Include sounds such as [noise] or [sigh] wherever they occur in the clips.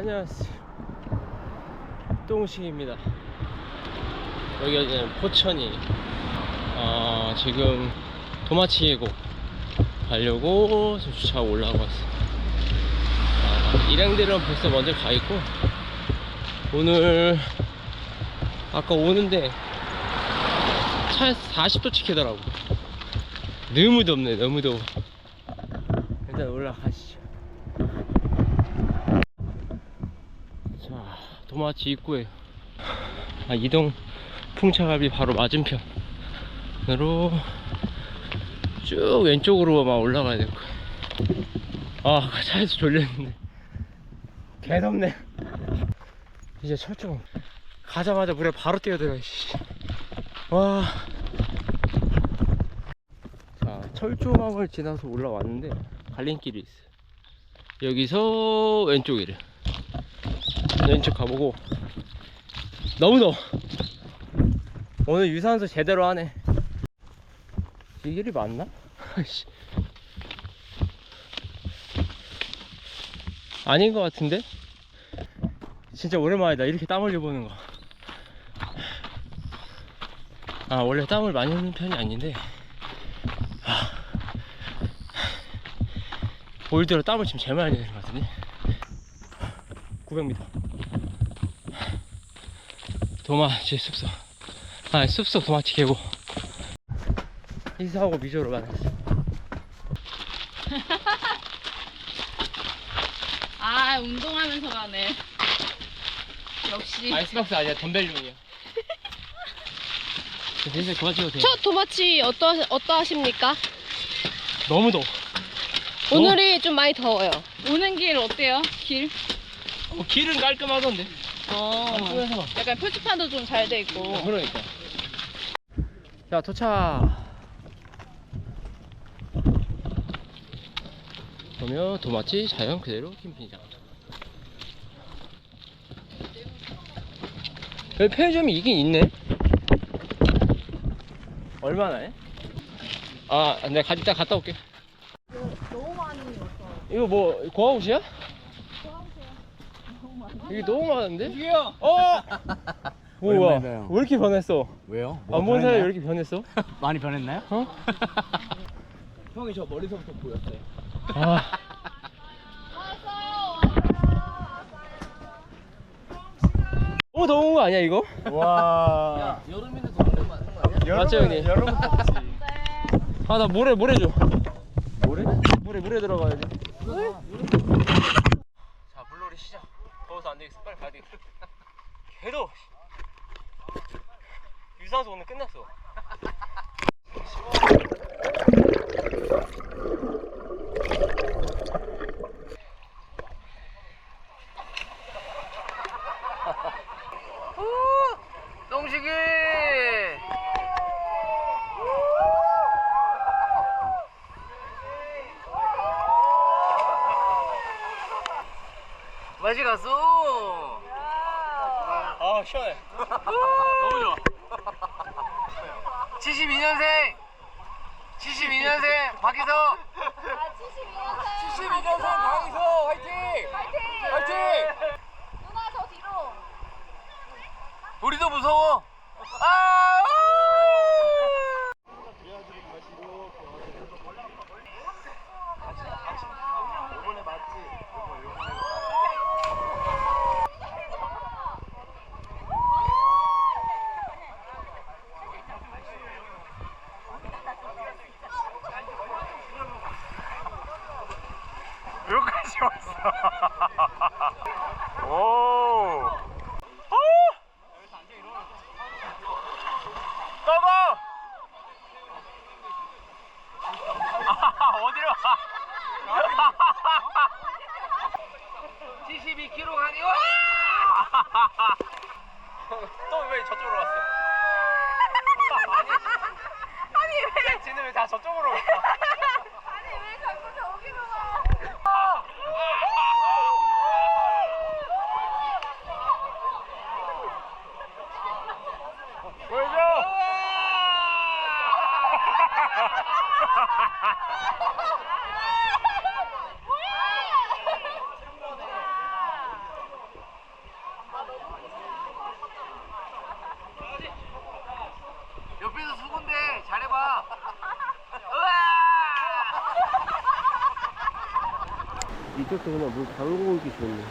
안녕하세요. 똥식입니다. 여기가 이제 포천이 어, 지금 도마치 계곡 가려고 지금 주차하고 올라가고 왔어요. 아, 일행들은 벌써 먼저 가 있고 오늘 아까 오는데 차에서 40도 찍히더라고. 너무 덥네, 너무 더워. 일단 올라가시죠. 자, 도마치 입구에 아, 이동 풍차갈비 바로 맞은편으로 쭉 왼쪽으로만 올라가야 될 거야. 아, 차에서 졸렸는데 개 덥네. 이제 철쭉 가자마자 물에 바로 뛰어들어. 씨. 와. 자, 철조망을 지나서 올라왔는데 갈림길이 있어. 여기서 왼쪽이래. 왼쪽 가보고 너무 더워. 오늘 유산소 제대로 하네. 이 길이 맞나? 아닌 것 같은데? 진짜 오랜만이다. 이렇게 땀 흘려보는 거. 아, 원래 땀을 많이 흘리는 편이 아닌데. 올 들어 땀을 지금 제일 많이 흘리는 것 같은데. 900m. 도마치 숲속. 아, 숲속 도마치 계곡. 인사하고 미조로 만났어. [laughs] 아 운동하면서 가네. 역시. 아이스박스 아니야, 덤벨룸이야. 대신 그만 찍어도 돼. 첫 도마치 어떠, 어떠하십니까? 너무 더워. 오늘이 좀 많이 더워요. 오는 길 어때요? 길? 어, 길은 깔끔하던데. 어. 약간 표지판도 좀 잘 돼 있고. 그러니까. 자, 도착. 그러면 도마치 자연 그대로 캠핑장. 여기 편의점이 있긴 있네. 얼마나 해? 아, 내가 가, 이따 갔다 올게. 너무 많이 왔어. 이거 뭐, 고아웃이야? 이게 너무 많은데? 저기요. 어! [laughs] 우와, 오랜만이네요. 왜 이렇게 변했어? 왜요? 안본 사이에 왜 이렇게 변했어? [laughs] 많이 변했나요? 어? [laughs] 형이 저 머리서부터 보였어요. 아. 너무 더운 거 아니야 이거? 와. 여름인데 더운 거 아니야? 맞죠 형님? 여름은 덥지 아나 모래 모래 줘 모래? 물에 물에 들어가야지 자 물놀이 시작 더워서 안 되겠어. 빨리 가야 되겠어 [laughs] 개더워 유산소 오늘 끝났어. 똥 [laughs] 맛이 갔어 아 시원해. 너무 좋아. 72년생. 72년생 박희서. 72년생. 박희서. 화이팅! 화이팅! 누나 더 뒤로. 우리도 무서워. 아 여기까지 왔어 [laughs] 오 떠봐! 어디로 가? [laughs] 72km 가기 와! 또 왜 저쪽으로 왔어? [laughs] 아니, 아니 왜? 쟤는 왜 다 저쪽으로 [laughs] 옆에서 수군데 잘해봐. 이쪽도 그냥 물 담그고 있기 좋네.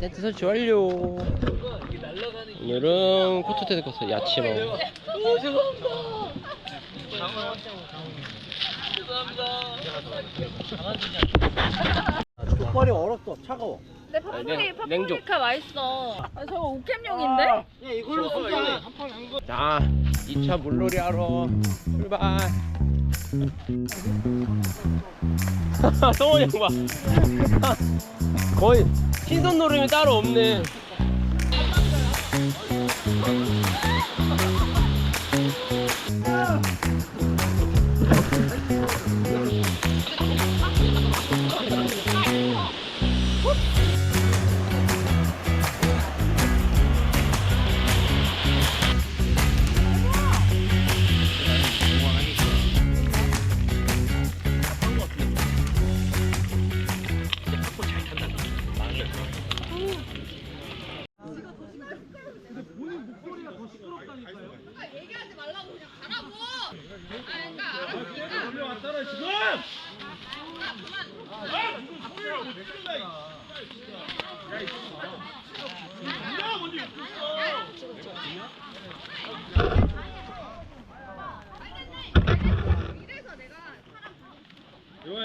내 뜻을 주알려. 오늘은 코트 테드 컸어 야치로. 족발이 얼었어. 차가워. 내 냉- 파프리 냉조. 파프리카 맛있어. 아, 저거 옥캠용인데? 야, 이걸로 쏘자. 자, 2차 물놀이 하러 출발. [laughs] 성원이 형 봐. [laughs] 거의 흰손 노름이 따로 없네. 요아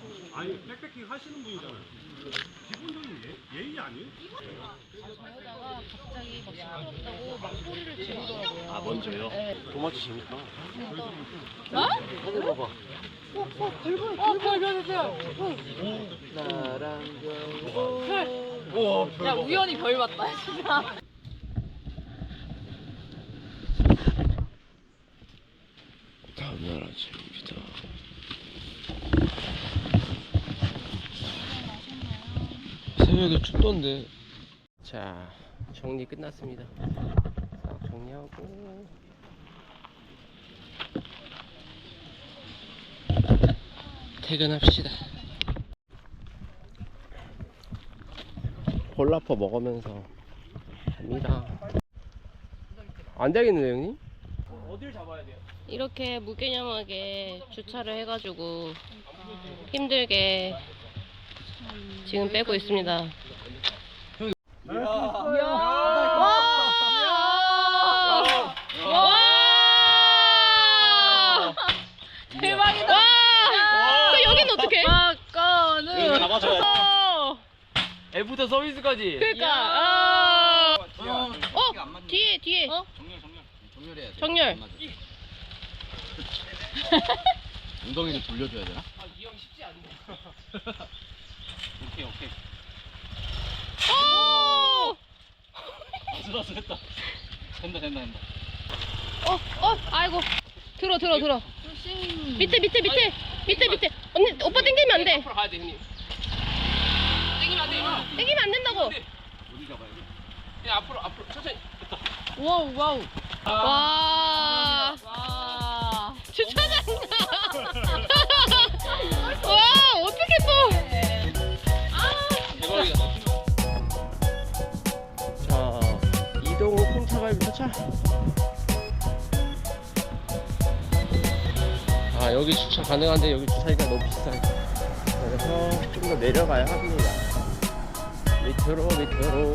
도 없어 아니 백패킹 하시는 분이잖아요 기본적인 예, 예의 아니에요? 아, 먼저요? 도마치 재밌다. 어? 해봐봐. 어, 별, 별, 별, 별. 나랑 별. 야, 우연히 별 봤다, 진짜. 다음날 아침입니다. 새벽에 춥던데. 자, 정리 끝났습니다. 싹 정리하고. 퇴근합시다. 콜라퍼 먹으면서 갑니다. 안 되겠는데, 형님? 어딜 잡아야 돼요? 이렇게 무개념하게 주차를 해가지고 힘들게 지금 빼고 있습니다. 와! 대박이다. 와! 그 여긴 어떡해? 사건은. 잡아줘야 애프터 서비스까지. 그니까, 아. 어? 뒤에, 뒤에. 어? 정렬해야 돼. 정렬. [laughs] 엉덩이를 돌려줘야 되나? [laughs] 오케이 오케이. 오! 들어서 됐다. 된다 된다 된다. 어, 어, 아이고. 들어, 들어, 들어. 밑에, 밑에, 밑에. 밑에, 밑에. 언니, 오빠 땡기면 안 돼. 앞으로 가야 돼, 형님. 땡기면 안 돼. 땡기면 안 된다고. 어디 잡아야 돼? 그냥 앞으로, 앞으로. 천천히. 됐다. 와우, 와우. 와. 와. 주 가능한데 여기 주차기가 너무 비싸요. 그래서 좀 더 내려가야 합니다. 밑으로, 밑으로.